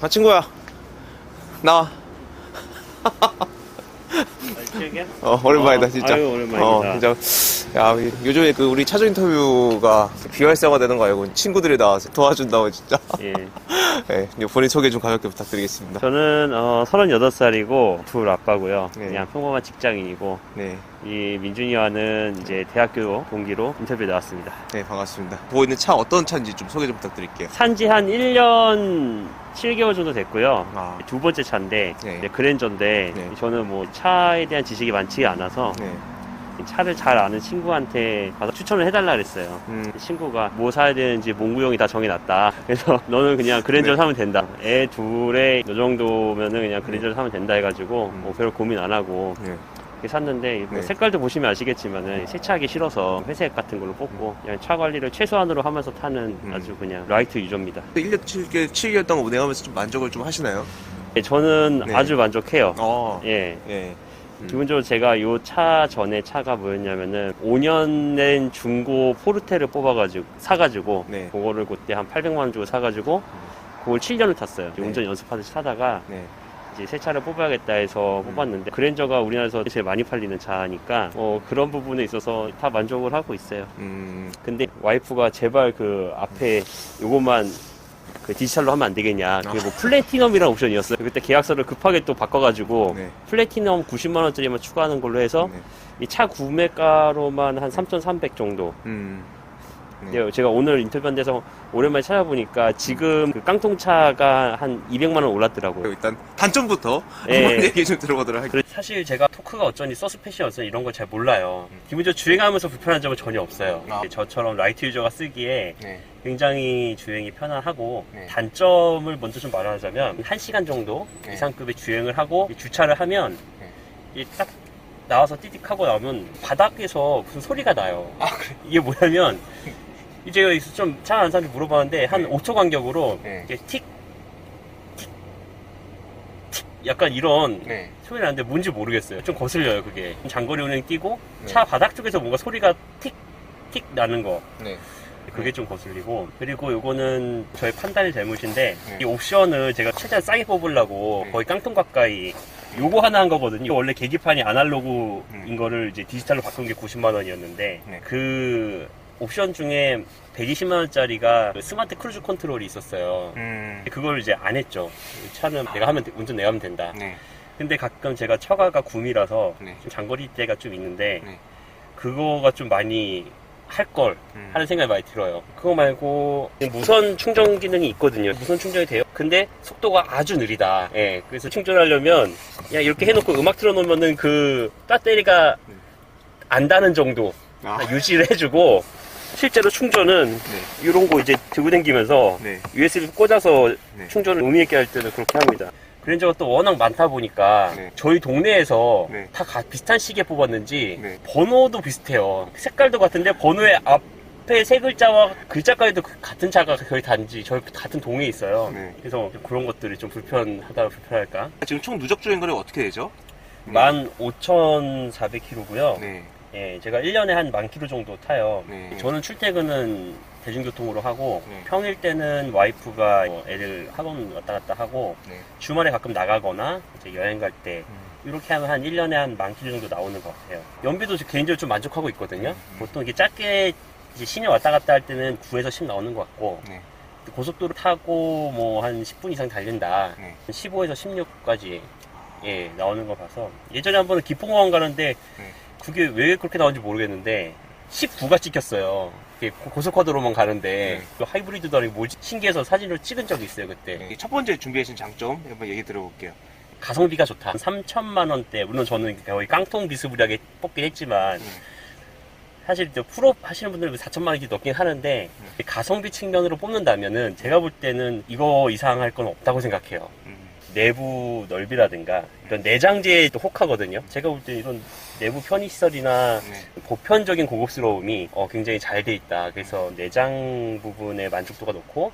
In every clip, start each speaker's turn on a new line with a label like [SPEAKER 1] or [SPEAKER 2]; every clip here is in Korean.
[SPEAKER 1] 아 친구야. 나와. 어 오랜만이다
[SPEAKER 2] 어,
[SPEAKER 1] 진짜.
[SPEAKER 2] 아유, 오랜만이다.
[SPEAKER 1] 어 진짜. 야 요즘에 그 우리 차주 인터뷰가 비활성화 되는 거 알고 친구들이 나와서 도와준다고 진짜.
[SPEAKER 2] 예.
[SPEAKER 1] 네, 이제 본인 소개 좀 가볍게 부탁드리겠습니다.
[SPEAKER 2] 저는 어, 38살이고 둘 아빠고요.
[SPEAKER 1] 네.
[SPEAKER 2] 그냥 평범한 직장인이고.
[SPEAKER 1] 네,
[SPEAKER 2] 이 민준이와는 이제 대학교 동기로 인터뷰에 나왔습니다.
[SPEAKER 1] 네 반갑습니다 보이는 차 어떤 차인지 좀 소개 좀 부탁드릴게요
[SPEAKER 2] 산지 한 1년 7개월 정도 됐고요.
[SPEAKER 1] 아.
[SPEAKER 2] 두 번째 차인데
[SPEAKER 1] 네.
[SPEAKER 2] 이제 그랜저인데
[SPEAKER 1] 네.
[SPEAKER 2] 저는 뭐 차에 대한 지식이 많지가 않아서
[SPEAKER 1] 네.
[SPEAKER 2] 이 차를 잘 아는 친구한테 가서 추천을 해달라 그랬어요.
[SPEAKER 1] 음,
[SPEAKER 2] 친구가 뭐 사야 되는지 몽구형이 다 정해놨다. 그래서 너는 그냥 그랜저
[SPEAKER 1] 네.
[SPEAKER 2] 사면 된다. 애 둘에 이 정도면은 그냥 그랜저 사면 된다 해가지고
[SPEAKER 1] 음.
[SPEAKER 2] 뭐별 고민 안 하고
[SPEAKER 1] 네.
[SPEAKER 2] 샀는데 뭐
[SPEAKER 1] 네.
[SPEAKER 2] 색깔도 보시면 아시겠지만은 세차하기 싫어서 회색 같은 걸로 뽑고 그냥 차 관리를 최소한으로 하면서 타는
[SPEAKER 1] 음.
[SPEAKER 2] 아주 그냥 라이트 유저입니다.
[SPEAKER 1] 1년 7개월, 7개월 동안 운행하면서 좀 만족을 좀 하시나요?
[SPEAKER 2] 예, 저는
[SPEAKER 1] 네.
[SPEAKER 2] 아주 만족해요.
[SPEAKER 1] 어,
[SPEAKER 2] 예.
[SPEAKER 1] 예. 음.
[SPEAKER 2] 기본적으로 제가 요 차 전에 차가 뭐였냐면은 5년 된 중고 포르테를 뽑아가지고 사가지고
[SPEAKER 1] 네.
[SPEAKER 2] 그거를 그때 한 800만 원 주고 사가지고 그걸 7년을 탔어요.
[SPEAKER 1] 네.
[SPEAKER 2] 운전 연습하듯이 타다가
[SPEAKER 1] 네.
[SPEAKER 2] 이제 새 차를 뽑아야겠다 해서
[SPEAKER 1] 음.
[SPEAKER 2] 뽑았는데 그랜저가 우리나라에서 제일 많이 팔리는 차니까 어, 그런 부분에 있어서 다 만족을 하고 있어요.
[SPEAKER 1] 음,
[SPEAKER 2] 근데 와이프가 제발 그 앞에 요것만 그 디지털로 하면 안 되겠냐. 그게 뭐 플래티넘이라는 옵션이었어요. 그때 계약서를 급하게 또 바꿔가지고
[SPEAKER 1] 네.
[SPEAKER 2] 플래티넘 90만 원짜리만 추가하는 걸로 해서
[SPEAKER 1] 네.
[SPEAKER 2] 이 차 구매가로만 한 3,300 정도.
[SPEAKER 1] 음. 네.
[SPEAKER 2] 예, 제가 오늘 인터뷰한 데서 오랜만에 찾아보니까 지금 그 깡통차가 한 200만 원 올랐더라고요.
[SPEAKER 1] 일단 단점부터
[SPEAKER 2] 예.
[SPEAKER 1] 한번 얘기 좀 들어보도록 할게요.
[SPEAKER 2] 그래, 사실 제가 토크가 어쩐지 서스펜션이 어쩐지 이런 걸 잘 몰라요. 기본적으로 주행하면서 불편한 점은 전혀 없어요.
[SPEAKER 1] 아.
[SPEAKER 2] 저처럼 라이트 유저가 쓰기에
[SPEAKER 1] 네.
[SPEAKER 2] 굉장히 주행이 편안하고
[SPEAKER 1] 네.
[SPEAKER 2] 단점을 먼저 좀 말하자면 1시간 정도
[SPEAKER 1] 네.
[SPEAKER 2] 이상급의 주행을 하고 이 주차를 하면
[SPEAKER 1] 네.
[SPEAKER 2] 이딱 나와서 띠딕하고 나오면 바닥에서 무슨 소리가 나요.
[SPEAKER 1] 아, 그래.
[SPEAKER 2] 이게 뭐냐면 이제 좀차 아는 사람들 물어봤는데 한
[SPEAKER 1] 네.
[SPEAKER 2] 5초 간격으로
[SPEAKER 1] 네.
[SPEAKER 2] 이게 틱, 틱, 틱 약간 이런
[SPEAKER 1] 네.
[SPEAKER 2] 소리 나는데 뭔지 모르겠어요. 좀 거슬려요, 그게. 장거리 운행 뛰고
[SPEAKER 1] 네.
[SPEAKER 2] 차 바닥 쪽에서 뭔가 소리가 틱, 틱 나는 거.
[SPEAKER 1] 네.
[SPEAKER 2] 그게 좀 거슬리고. 그리고 요거는 저의 판단의 잘못인데
[SPEAKER 1] 네.
[SPEAKER 2] 이 옵션을 제가 최대한 싸게 뽑으려고
[SPEAKER 1] 네.
[SPEAKER 2] 거의 깡통 가까이 요거 하나 한 거거든요. 원래 계기판이 아날로그인
[SPEAKER 1] 음.
[SPEAKER 2] 거를 이제 디지털로 바꾼 게 90만 원이었는데
[SPEAKER 1] 네.
[SPEAKER 2] 그 옵션 중에 120만 원짜리가 그 스마트 크루즈 컨트롤이 있었어요.
[SPEAKER 1] 음.
[SPEAKER 2] 그걸 이제 안 했죠. 차는 내가 하면 돼- 운전 내가 하면 된다.
[SPEAKER 1] 네.
[SPEAKER 2] 근데 가끔 제가 처가가 구미라서
[SPEAKER 1] 네.
[SPEAKER 2] 좀 장거리 때가 좀 있는데
[SPEAKER 1] 네.
[SPEAKER 2] 그거가 좀 많이 할걸
[SPEAKER 1] 음.
[SPEAKER 2] 하는 생각이 많이 들어요. 그거 말고 무선 충전 기능이 있거든요. 무선 충전이 돼요. 근데 속도가 아주 느리다. 예. 그래서 충전하려면 그냥 이렇게 해놓고 음악 틀어놓으면은 그 배터리가 안 닿는 정도
[SPEAKER 1] 아.
[SPEAKER 2] 유지를 해주고 실제로 충전은
[SPEAKER 1] 네.
[SPEAKER 2] 이런 거 이제 들고 다니면서
[SPEAKER 1] 네.
[SPEAKER 2] USB 꽂아서
[SPEAKER 1] 네.
[SPEAKER 2] 충전을 의미 있게 할 때는 그렇게 합니다. 그랜저가 또 워낙 많다 보니까
[SPEAKER 1] 네.
[SPEAKER 2] 저희 동네에서
[SPEAKER 1] 네.
[SPEAKER 2] 다 가- 비슷한 시기에 뽑았는지
[SPEAKER 1] 네.
[SPEAKER 2] 번호도 비슷해요. 색깔도 같은데 번호의 앞에 세 글자와 글자까지도 그- 같은 차가 거의 단지 저희 같은 동네에 있어요.
[SPEAKER 1] 네.
[SPEAKER 2] 그래서 그런 것들이 좀 불편하다 불편할까?
[SPEAKER 1] 지금 총 누적 주행 거리 어떻게 되죠?
[SPEAKER 2] 15,400km고요.
[SPEAKER 1] 네.
[SPEAKER 2] 예, 제가 1년에 한 만 킬로 정도 타요.
[SPEAKER 1] 네.
[SPEAKER 2] 저는 출퇴근은 대중교통으로 하고
[SPEAKER 1] 네.
[SPEAKER 2] 평일 때는 와이프가 뭐 애들 학원 왔다 갔다 하고
[SPEAKER 1] 네.
[SPEAKER 2] 주말에 가끔 나가거나 이제 여행 갈때
[SPEAKER 1] 음.
[SPEAKER 2] 이렇게 하면 한 1년에 한 만 킬로 정도 나오는 것 같아요. 연비도 저 개인적으로 좀 만족하고 있거든요.
[SPEAKER 1] 음.
[SPEAKER 2] 보통 이게 짧게 이제 시내 왔다 갔다 할 때는 9에서 10 나오는 것 같고
[SPEAKER 1] 네.
[SPEAKER 2] 고속도로 타고 뭐 한 10분 이상 달린다.
[SPEAKER 1] 네.
[SPEAKER 2] 15에서 16까지 예, 나오는 거 봐서 예전에 한 번은 기풍공항 가는데
[SPEAKER 1] 네.
[SPEAKER 2] 그게 왜 그렇게 나오는지 모르겠는데 19가 찍혔어요. 고- 고속화도로만 가는데
[SPEAKER 1] 네.
[SPEAKER 2] 그 하이브리드도 아니고 뭐지 신기해서 사진을 찍은 적이 있어요 그때.
[SPEAKER 1] 네. 첫 번째 준비하신 장점 한번 얘기 들어볼게요.
[SPEAKER 2] 가성비가 좋다. 3천만 원대. 물론 저는 거의 깡통 비스무리하게 뽑긴 했지만
[SPEAKER 1] 음.
[SPEAKER 2] 사실 또 풀업 하시는 분들은 4천만 원이 넘긴 하는데 가성비 측면으로 뽑는다면은 제가 볼 때는 이거 이상 할 건 없다고 생각해요.
[SPEAKER 1] 음.
[SPEAKER 2] 내부 넓이라든가 이런 내장재에 또 혹하거든요. 제가 볼 때 이런 내부 편의시설이나
[SPEAKER 1] 네.
[SPEAKER 2] 보편적인 고급스러움이 어, 굉장히 잘 돼 있다. 그래서 내장 부분의 만족도가 높고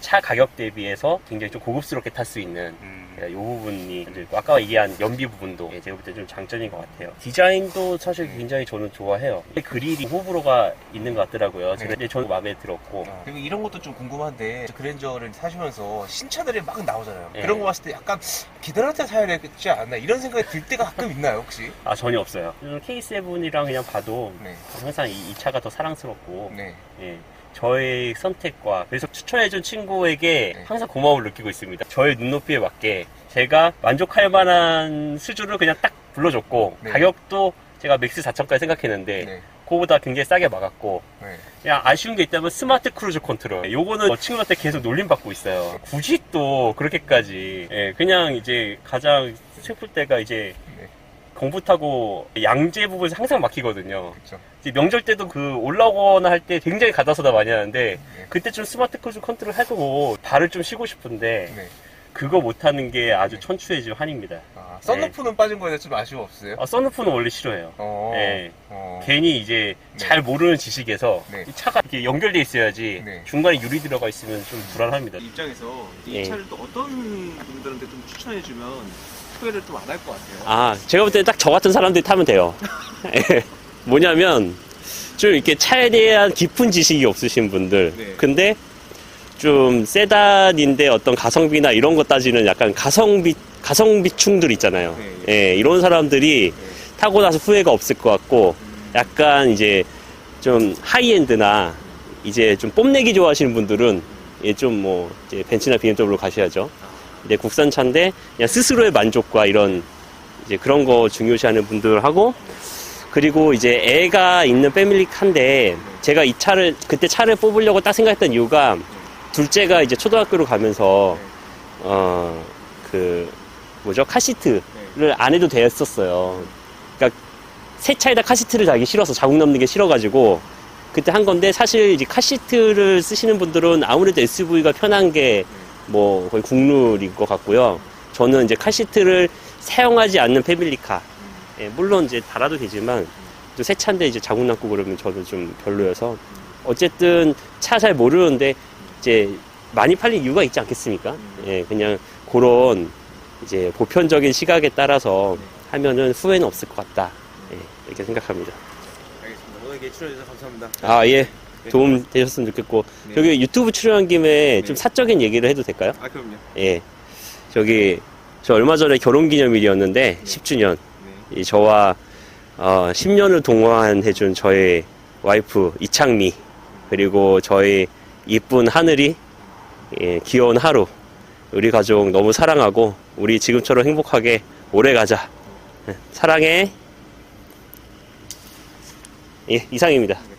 [SPEAKER 2] 차 가격 대비해서 굉장히 좀 고급스럽게 탈 수 있는
[SPEAKER 1] 음.
[SPEAKER 2] 이 부분이 이제 아까 얘기한 연비 부분도 예, 제가 볼 때 좀 장점인 것 같아요. 디자인도 사실 굉장히 저는 좋아해요. 그릴이 호불호가 있는 것 같더라고요. 제가 이제 저는 마음에 들었고
[SPEAKER 1] 어, 그리고 이런 것도 좀 궁금한데 그랜저를 사시면서 신차들이 막 나오잖아요.
[SPEAKER 2] 네.
[SPEAKER 1] 그런 거 봤을 때 약간 기다릴 때 사야 되지 않나 이런 생각이 들 때가 가끔 있나요 혹시?
[SPEAKER 2] 아 전혀 없어요. K7이랑 그냥 봐도
[SPEAKER 1] 네.
[SPEAKER 2] 항상 이, 이 차가 더 사랑스럽고
[SPEAKER 1] 네.
[SPEAKER 2] 예, 저의 선택과 그래서 추천해준 친구에게
[SPEAKER 1] 네.
[SPEAKER 2] 항상 고마움을 느끼고 있습니다. 저의 눈높이에 맞게 제가 만족할 만한 수주를 그냥 딱 불러줬고
[SPEAKER 1] 네.
[SPEAKER 2] 가격도 제가 맥스 4천까지 생각했는데
[SPEAKER 1] 네.
[SPEAKER 2] 그거보다 굉장히 싸게 막았고
[SPEAKER 1] 네.
[SPEAKER 2] 그냥 아쉬운 게 있다면 스마트 크루즈 컨트롤 요거는 어, 친구한테 계속 놀림 받고 있어요. 굳이 또 그렇게까지 예, 그냥 이제 가장 슬플 때가 이제
[SPEAKER 1] 네.
[SPEAKER 2] 공부 타고 양재 부분에서 항상 막히거든요. 이제 명절 때도 그 올라오거나 할 때 굉장히 가다서다 많이 하는데
[SPEAKER 1] 네.
[SPEAKER 2] 그때 좀 스마트 크루즈 컨트롤 해도 발을 좀 쉬고 싶은데
[SPEAKER 1] 네.
[SPEAKER 2] 그거 못하는 게 아주 천추해진 한입니다.
[SPEAKER 1] 아, 썬루프는 빠진 거에 대해서 좀 아쉬움 없어요?
[SPEAKER 2] 아, 썬루프는 원래 싫어해요.
[SPEAKER 1] 어.
[SPEAKER 2] 네.
[SPEAKER 1] 어.
[SPEAKER 2] 괜히 이제
[SPEAKER 1] 네.
[SPEAKER 2] 잘 모르는 지식에서
[SPEAKER 1] 네.
[SPEAKER 2] 이 차가 이렇게 연결돼 있어야지
[SPEAKER 1] 네.
[SPEAKER 2] 중간에 유리 들어가 있으면 좀 불안합니다.
[SPEAKER 3] 입장에서 이
[SPEAKER 2] 예.
[SPEAKER 3] 차를 또 어떤 분들한테 좀 추천해주면 후회를 좀 안 할 것 같아요.
[SPEAKER 2] 아, 제가 볼 때 딱 저 같은 사람들이 타면 돼요. 예. 뭐냐면, 좀 이렇게 차에 대한 깊은 지식이 없으신 분들.
[SPEAKER 3] 네.
[SPEAKER 2] 근데, 좀 세단인데 어떤 가성비나 이런 거 따지는 약간 가성비, 가성비충들 있잖아요.
[SPEAKER 3] 네.
[SPEAKER 2] 예, 이런 사람들이
[SPEAKER 3] 네.
[SPEAKER 2] 타고 나서 후회가 없을 것 같고, 약간 이제 좀 하이엔드나 이제 좀 뽐내기 좋아하시는 분들은 예, 좀 뭐, 이제 벤츠나 BMW로 가셔야죠. 근데 국산차인데 그냥 스스로의 만족과 이런 이제 그런 거 중요시하는 분들하고 그리고 이제 애가 있는 패밀리카인데 제가 이 차를 그때 차를 뽑으려고 딱 생각했던 이유가 둘째가 이제 초등학교로 가면서 어 그 뭐죠 카시트를 안 해도 되었었어요. 그러니까 새 차에다 카시트를 달기 싫어서 자국 남는 게 싫어가지고 그때 한 건데 사실 이제 카시트를 쓰시는 분들은 아무래도 SUV가 편한 게 뭐 거의 국룰인 것 같고요. 저는 이제 카시트를 사용하지 않는 패밀리카. 예, 물론 이제 달아도 되지만 또새 차인데 이제 자국 남고 그러면 저는 좀 별로여서 어쨌든 차 잘 모르는데 이제 많이 팔린 이유가 있지 않겠습니까? 예, 그냥 그런 이제 보편적인 시각에 따라서 하면은 후회는 없을 것 같다. 예, 이렇게 생각합니다.
[SPEAKER 3] 알겠습니다. 오늘 이렇게 출연해주셔서 감사합니다.
[SPEAKER 2] 아, 예. 도움 되셨으면 좋겠고.
[SPEAKER 3] 네.
[SPEAKER 2] 저기 유튜브 출연한 김에 좀
[SPEAKER 3] 네.
[SPEAKER 2] 사적인 얘기를 해도 될까요?
[SPEAKER 3] 아, 그럼요.
[SPEAKER 2] 예. 저기, 저 얼마 전에 결혼 기념일이었는데, 10주년.
[SPEAKER 3] 네.
[SPEAKER 2] 이 저와, 어, 10년을 동반해준 저의 와이프, 이창미. 그리고 저의 이쁜 하늘이, 예, 귀여운 하루. 우리 가족 너무 사랑하고, 우리 지금처럼 행복하게 오래 가자. 예, 사랑해. 예, 이상입니다.